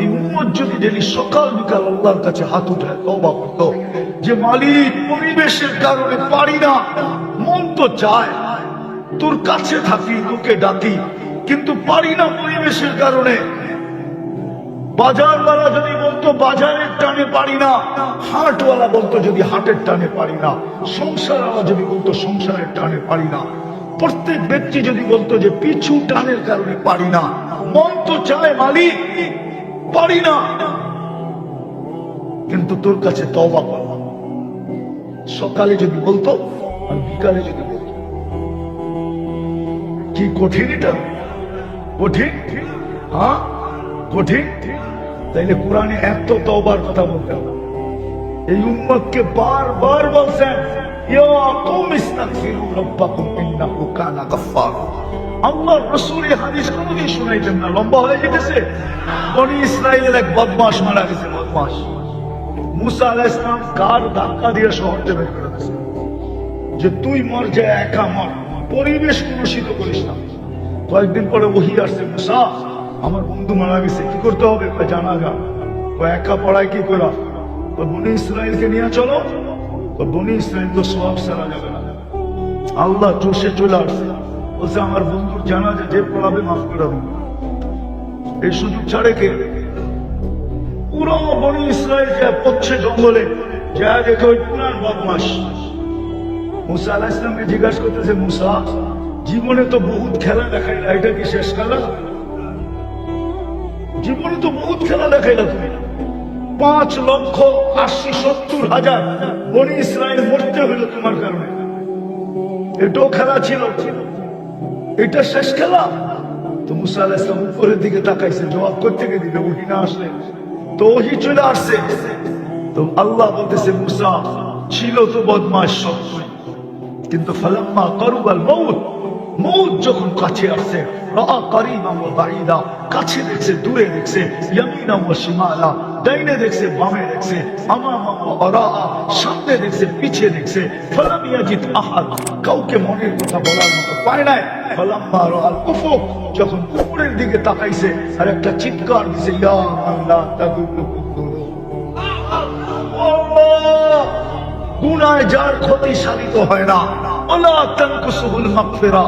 এই উম্মত যদি ডেলি সকাল বিকাল আল্লাহর কাছে হাত উঠায় তবা করত। যে মালিক পরিবেশের কারণে পারি না, মন তো চায়। তোর কাছে থাকি, তোকে ডাকি, কিন্তু পারি না পরিবেশের কারণে। বাজারওয়ালা যদি বলতো, বাজারের টানে পারি না, হাটওয়ালা বলতো যদি হাটের টানে পারি না, সংসারওয়ালা যদি বলতো সংসারের টানে পারি না, প্রত্যেক ব্যক্তি যদি বলতো যে পিছু টানের কারণে পারি না, মন তো চায় মালিক। পারি না। কিন্তু তোর কাছে তবা করলাম। সকালে যদি বলতো, আর বিকালে যদি বলতো। কি কঠিন এটা? কঠিন? হ্যাঁ? কঠিন? তাইলে কোরআনে এত তবার কথা বলতে হবে। এই উম্মতকে বারবার বলছেন, ইয়া কুম ইস্তাগফিরু রাব্বাকুম ইন্নাহু কানা গাফফারা। আল্লাহর রাসূল এই হাদিস কোনদিন শুনাইতেন না। লম্বা হয়ে যেতেছে বনি ইসরাইলের এক বদমাশ মারা গেছে, বদমাশ। মুসা আলাইহিস সালাম কার ধাক্কা দিয়ে শহর বের করে দিয়েছে? যে তুই মর, যে একা মর, পরিবেশ কলুষিত করিস না। কয়েকদিন পরে ওহি আসছে, মুসা, আমার বন্ধু মারা গেছে, কি করতে হবে? জানা গা। একা পড়ায় কি করা? তো বনি ইসরায়েলকে নিয়ে চলো। বনি ইসরায়েল তো সব সারা যাবে না। আল্লাহ চষে চলে আসছে। বলছে আমার বন্ধুর জানা যে পড়াবে মাফ করে দেবো এই সুযোগ ছাড়ে কে? পুরো বনি ইসরায়েল যা পড়ছে জঙ্গলে, যা দেখে ওই পুরান বদমাস মুসা ইসলামকে জিজ্ঞাসা করতেছে, মুসা, জীবনে তো বহুত খেলা দেখাইলা, এটা কি শেষ খেলা? জীবনে তো বহুত খেলা দেখাইলা তুমি। পাঁচ লক্ষ আশি সত্তর হাজার বনি ইসরায়েল মরতে হইল তোমার কারণে। এটাও খেলা ছিল। এটা শেষ খেলা। তো মুসা আলাহ ইসলাম উপরের দিকে তাকাইছে, জবাব করতে গিয়ে দিবে ওহি না আসলে। তো ওহি চলে আসছে। তো আল্লাহ বলতেছে, মুসা, ছিল তো বদমাস সত্যই কিন্তু ফালাম্মা করুবাল মৌত মৌত যখন কাছে আসছে, রাআ কারিমা ওয়া বাঈদা, কাছে দেখছে, দূরে দেখছে, ইয়ামিনা ওয়া শিমালা। ডাইনে দেখছে, বামে দেখছে সামনে দেখছে, পিছে দেখছে, ফালাম ইয়াজিদ আহাদ। কাউকে মনের কথা বলার মতো পায় নাই। যখন উপরের দিকে তাকাইছে, আর একটা চিৎকার দিছে গুনায় যার ক্ষতি সাধিত হয় না। ওলা তানকুসুহুল মাগফিরা।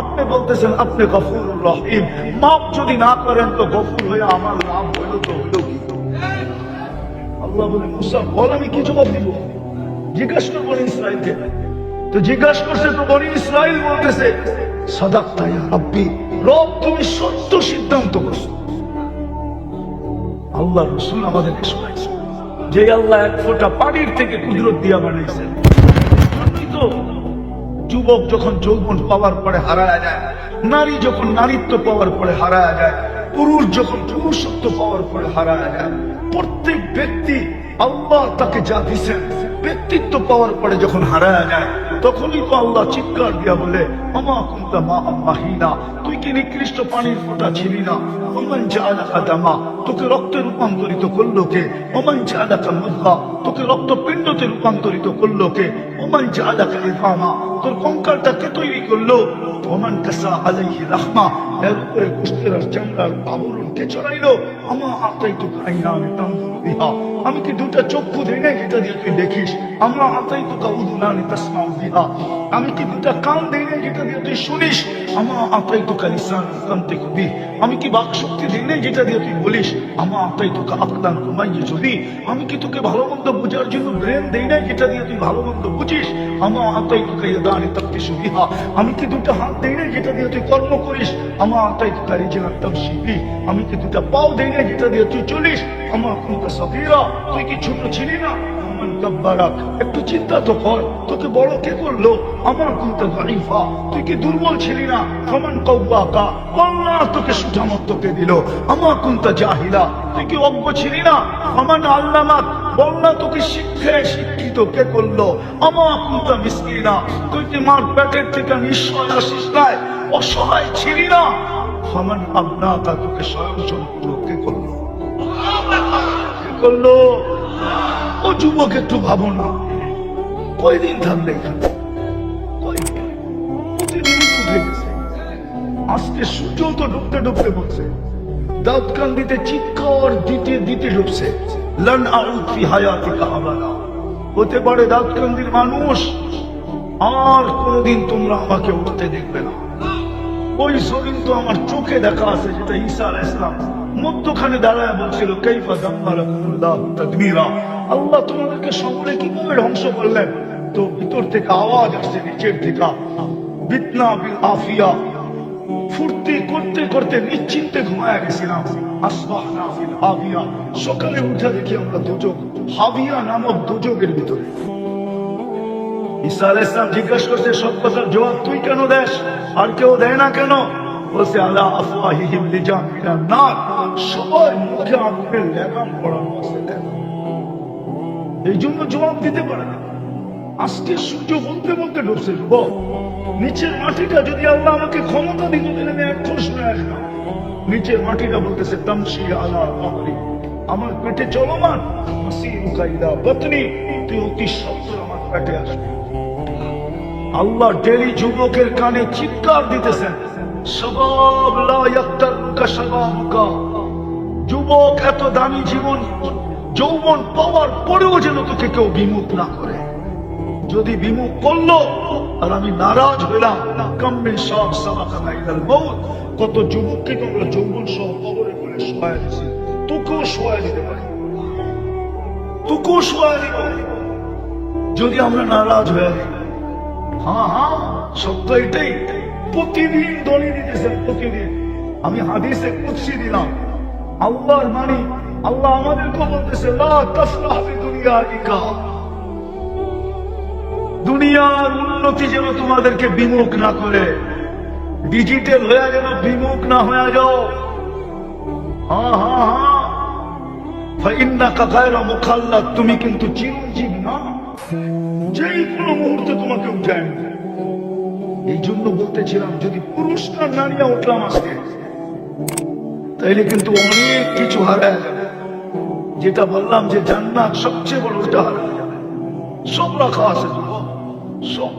আপনি বলতেছেন, আপনি রহিম। মাফ যদি না করেন তো গফুর হয়ে আমার লাভ হইল তো হইল কি? আল্লাহ বলে বল, আমি কি দিব? জিজ্ঞাসা করব ইসরায়েলকে তো জিজ্ঞাসা করছে, তো বনি ইসরায়েল বলতেছে, সাদাক্তা ইয়া রব তুমি সত্য সিদ্ধান্ত করছ। আল্লাহ রসুল আমাদেরকে শোনাইছে যে আল্লাহ এক ফোঁটা পানির থেকে কুদরত দিয়া বানাইছেন। যুবক যখন যৌবন পাওয়ার পরে হারায়া যায়, নারী যখন নারীত্ব পাওয়ার পরে হারায়া যায়, পুরুষ যখন পুরুষত্ব পাওয়ার পরে হারায়া যায়, প্রত্যেক ব্যক্তি আল্লাহ তাকে যা দিছেন, ব্যক্তিত্ব পাওয়ার পরে যখন হারায়া যায় তখনই তো আল্লাহ চিৎকার দিয়া বলে, আমা কুন্তা মা আম্মাহিনা তুই কি নিকৃষ্ট পানির ফোঁটা ছিলি না? ওমান জালাকা দামা, তোকে রক্তে রূপান্তরিত করল কে? ওমান জালাকা মুদ্গা, তোকে রক্তপিণ্ডতে রূপান্তরিত করল কে? ওমান জালাকা ইফামা, তোর কঙ্কালটা কে তৈরি করল? ওমান কাসা আলাইহি রাহমা, এর উপরে কুষ্টের আর চামড়ার আবরণ কে চড়াইলো আমা আতাই তো আইনা আমি তানজুরু বিহা আমি কি দুটা চক্ষু দেই নাই যেটা দিয়ে তুই দেখিস? আমরা আতাই তো কাউদুনানি তাসমাউ বিহা। আমি কি দুটা কান দেই নাই যেটা দিয়ে তুই শুনিস? আমা আতাই তো কালিসান কান্তে কবি আমি কি বাক শক্তি দিই নাই যেটা দিয়ে তুই বলিস? আমা আতাই তো আকদান কুমাইয়ে যদি আমি কি তোকে ভালো মন্দ বোঝার জন্য ব্রেন দেই নাই যেটা দিয়ে তুই ভালো মন্দ বুঝিস? আমা আতাই তো দানি তপ্তি সুবিহা আমি কি দুটা হাত দেই না যেটা দিয়ে তুই কর্ম করিস? আমা আতাই তো কারি জেনা তামসিবি আমি কি দুটো পাও দেই না যেটা দিয়ে তুই চলিস? আমা কুনতা সগীরা তুই কি ছোট ছিলি না? মান একটু চিন্তা তো কর। তোকে বড় কে করল আমার কুনতা দাইফা তুই কি দুর্বল ছিলি না? ফমান কওয়াকা আল্লাহ তোকে সুঠামত কে দিল। আমার কুনতা জাহিলা। তুই কি অজ্ঞ ছিলি না? ফমান আল্লামাক বল্লা, তোকে শিক্ষায় শিক্ষিত কে করল? আমার কুনতা মিসকিনা তুই কি মার পেটের থেকে নিশ্চয় আসিস নাই? অসহায় ছিলি না? ফমান আবনাকা তোকে স্বয়ং সম্পূর্ণ কে করল? করল? ও যুবক, একটু ভাবো না কয়দিন থাকবে এখানে? আজকে সূর্য তো ডুবতে ডুবতে বলছে। দাঁত কান দিতে দিতে হায়াতিকা আবাদা হতে পারে দাঁত কান্দির মানুষ আর কোনোদিন তোমরা আমাকে উঠতে দেখবে না। ওই জমিন তো আমার চোখে দেখা আছে, যেটা আলাইহিস ইসলাম মধ্যখানে দাঁড়ায় বলছিল, কাইফা দাম্মারাকুল্লাহ তাদমীরা। আল্লাহ তোমাদেরকে সকলে কীভাবে ধ্বংস করলেন? তো ভিতর থেকে আওয়াজ আসছে, নিচের থেকে। বিতনা বিল আফিয়া। ফুর্তি করতে করতে নিশ্চিন্তে ঘুমায় গেছিলাম। আসবাহনা ফিল হাবিয়া। সকালে উঠে দেখি আমরা দুজক, হাবিয়া নামক দুজকের ভিতরে। ঈসা জিজ্ঞাসা করছে, সব কথার জবাব তুই কেন দেস? আর কেউ দেয় না কেন? বলছে আলা নার সবার মুখে এই জন্য জবাব দিতে পারে না আজকে সূর্য বলতে বলতে ঢুকছে নিচের মাটিটা যদি আল্লাহ আমাকে ক্ষমতা আমি আসলাম নিচের মাটিটা বলতেছে তামসি আলা আহরি আমার পেটে চলমান তুই অতি সত্তর আমার পেটে আসবে আল্লাহ ডেলি যুবকের কানে চিৎকার দিতেছেন। যুবক এত দামি জীবন, যৌবন পাওয়ার পরেও যেন তোকে কেউ বিমুখ না করে। যদি বিমুখ করল, আর আমি নারাজ হইলাম কাম্মিল সব সাবাকানা ইলাল কত যুবককে তোমরা যৌবন সহ কবরে করে শোয়া দিছি। তোকেও শোয়া দিতে পারি। তোকেও শোয়া দিব যদি আমরা নারাজ হয়ে হ্যাঁ হ্যাঁ সত্য এটাই। প্রতিদিন দলিল দিতেছেন প্রতিদিন। আমি হাদিসে কুৎসি দিলাম। আল্লাহর মানি আল্লাহ আমাদেরকে বলতেছে দুনিয়ার উন্নতি যেন তোমাদেরকে বিমুখ না করে ডিজিটাল হয়ে যেন বিমুখ না হয়ে যাও। ফাইন্নাকা গায়রা মুখাল্লাদ, তুমি কিন্তু চিরঞ্জীব না। যেই কোনো মুহূর্তে তোমাকে উঠায়। এই জন্য বলতেছিলাম, যদি পুরুষ না নারীরা উঠলাম আজকে, তাইলে কিন্তু অনেক কিছু হারায় যাবে। যেটা বললাম যে জান্নাত সবচেয়ে বড় ওটা হারায় যাবে। সব রাখা আছে সব।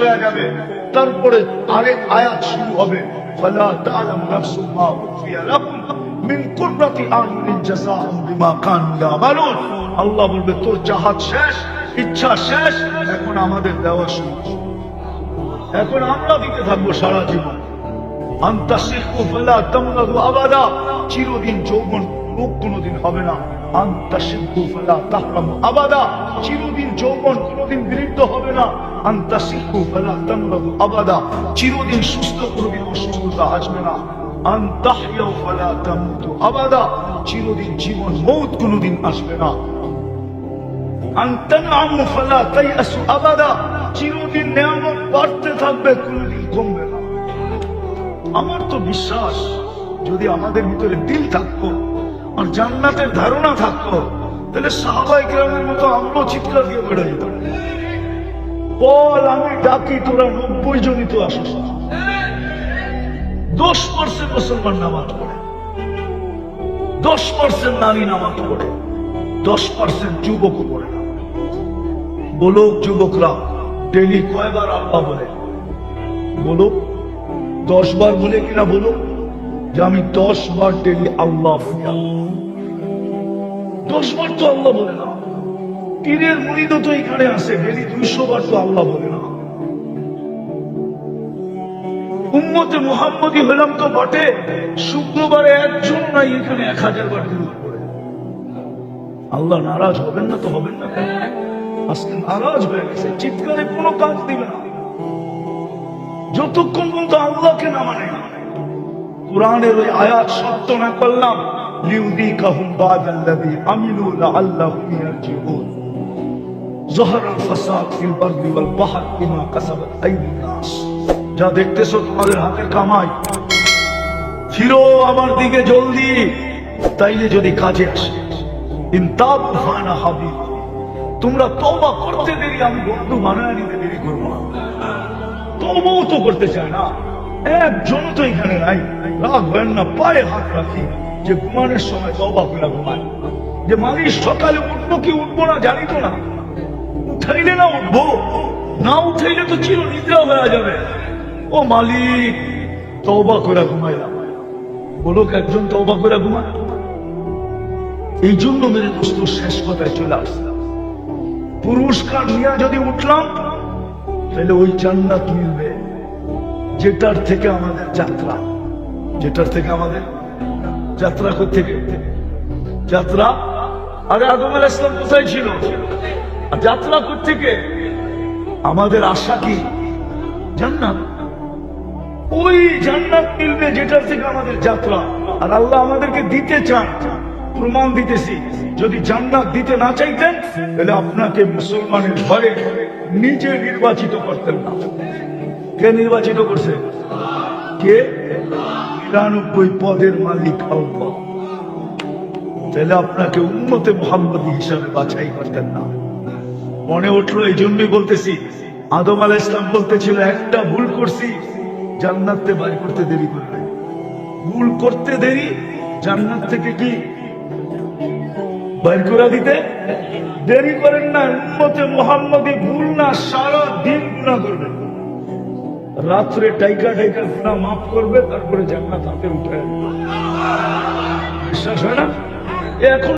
হয়ে তারপরে আরেক আয়াত শুরু হবে। ফলা তাআলামু নাফসুম মা উখফিয়া লাকুম মিন কুররাতি আয়ুনিন জাযাআম বিমা কানু ইয়ামালুন। আল্লাহ বলবে, তোর শেষ, ইচ্ছা শেষ, এখন আমাদের দেওয়া শুরু। এখন আমরা দিতে থাকব সারা জীবন। আন্তাসিকু ফালা তামনাদু আবাদা। চিরদিন যৌবন রোগ কোনোদিন হবে না। আন্তাসিকু ফালা তাহরামু আবাদা। চিরদিন যৌবন কোনোদিন বিরুদ্ধ হবে না। আন্তাসিকু ফালা তামনাদু আবাদা। চিরদিন সুস্থ কোনোদিন অসুস্থতা আসবে না। চিরদিন জীবন, মৌত কোনোদিন আসবে না। আমার তো বিশ্বাস, যদি আমাদের ভিতরে দিল থাকতো, আর জান্নাতের ধারণা থাকতো, তাহলে সাহাবাই গ্রামের মতো আমরাও চিৎকার দিয়ে বেড়ে বল, আমি ডাকি, তোরা নব্বই জনই তো আসিস। দশ পার্সেন্ট মুসলমান নামাজ পড়ে। দশ পার্সেন্ট নারী নামাজ পড়ে। দশ পার্সেন্ট যুবক পড়ে না। বলো যুবকরা, ডেলি কয়বার আল্লাহ বলে? বলো দশ বার বলে কিনা বলো যে আমি দশ বার ডেলি আল্লাহ বলি। দশ বার তো আল্লাহ বলে না। পীরের মুড়িদ তো এখানে আসে ডেলি দুইশো বার তো আল্লাহ বলে না। উম্মতে মুহাম্মদী হলাম তো বটে শুক্রবারে একজন নাই এখানে এক হাজার বার দূর করে আল্লাহ নারাজ হবেন না তো হবেন না কেন? আজকে নারাজ হয়ে গেছে চিৎকারে কোনো কাজ দিবে না যতক্ষণ পর্যন্ত আল্লাহকে না মানে কোরআনের ওই আয়াত সত্য না করলাম লিউদি কাহুম বাদাল্লাযী আমিলু লাআল্লাহুম ইয়ারজিউন ظهر الفساد في البر والبحر بما كسبت ايدي الناس যা দেখতেছো তোমাদের হাতের কামাই। ফিরো আমার দিকে জলদি। তাইলে যদি কাজে আসে, ইনতাব হাবিব। তোমরা তওবা করতে দেরি, আমি বন্ধু বানায় নিতে দেরি করব না। তবুও তো করতে চায় না। একজন তো এখানে নাই। রাখবেন না, পায়ে হাত রাখি। যে ঘুমানোর সময় তবা করে ঘুমায়। যে মালিশ সকালে উঠবো কি উঠবো না জানি তো না। উঠাইলে না উঠবো। না উঠাইলে তো চির নিদ্রা হয়ে যাবে। ও মালিক তবা করে ঘুমাইলাম। বলো একজন তবা করে ঘুমায়। এই জন্য মেরে দোস্ত শেষ কথায় চলে আসলাম। পুরস্কার নিয়ে যদি উঠলাম, তাহলে ওই জান্নাত মিলবে। যেটার থেকে আমাদের যাত্রা। যেটার থেকে আমাদের যাত্রা থেকে যাত্রা? আরে আদম আল ইসলাম কোথায় ছিল? যাত্রা থেকে আমাদের আশা কি? জান্নাত? ওই জান্নাত মিলবে যেটার থেকে আমাদের যাত্রা। আর আল্লাহ আমাদেরকে দিতে চান, প্রমাণ দিতেছি। যদি জান্নাত দিতে না চাইতেন, তাহলে আপনাকে মুসলমানের ঘরে নিজে নির্বাচিত করতেন না। কে নির্বাচিত করছে? কে? নিরানব্বই পদের মালিক আল্লাহ। তাহলে আপনাকে উন্মতে মোহাম্মদী হিসাবে বাছাই করতেন না। মনে উঠল এই জন্যই বলতেছি, আদম আলাহ ইসলাম বলতেছিল, একটা ভুল করছি জান্নাতে বাড়ি করতে দেরি করবে ভুল করতে দেরি, জান্নাত থেকে কি? বাইর করে দিতে দেরি করেন না উন্মতে মোহাম্মদী ভুল না, সারা দিন গুণা করবে রাত্রে টাইকা টাইকা গুণা মাফ করবে, তারপরে জান্নাত হাতে উঠে। বিশ্বাস হয় না? এখন